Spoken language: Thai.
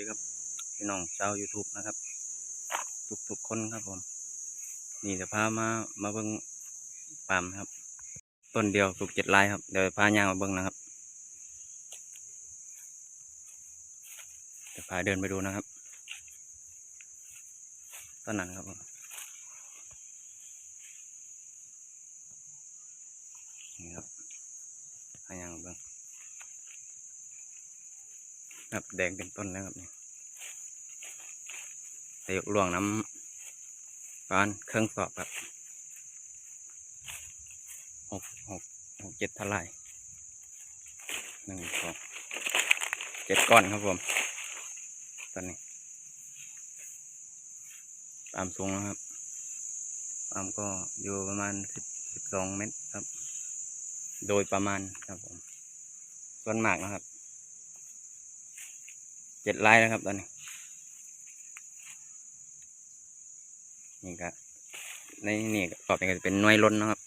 ดีครับพี่น้องชาว YouTube นะครับทุกทุกๆคนครับผม นี่จะพามามาเบิ้งปามครับ ต้นเดียวปลูกเจ็ดไร่ครับ เดี๋ยวพายางมาเบิ้งนะครับเดี๋ยวพาเดินไปดูนะครับต้นนั้นครับผมนี่ครับพายางมาเบิ้ง ครับแดงเป็นต้นแล้วครับนี่แต่ยกลวงน้ำประมาณเครื่องสอบครับหกหกหกเจ็ดเท่าไหร่หนึ่งสองเจ็ดก้อนครับผม ตอนนี้ ตามสูงนะครับตามก็อยู่ประมาณสิบสิบสองเมตรครับ โดยประมาณครับผม ส่วนมากนะครับ เจ็ดไร่แล้วครับตอนนี้นี่ก็ในนี่ก็ต่อไปก็จะเป็นน้อยล้นนะครับ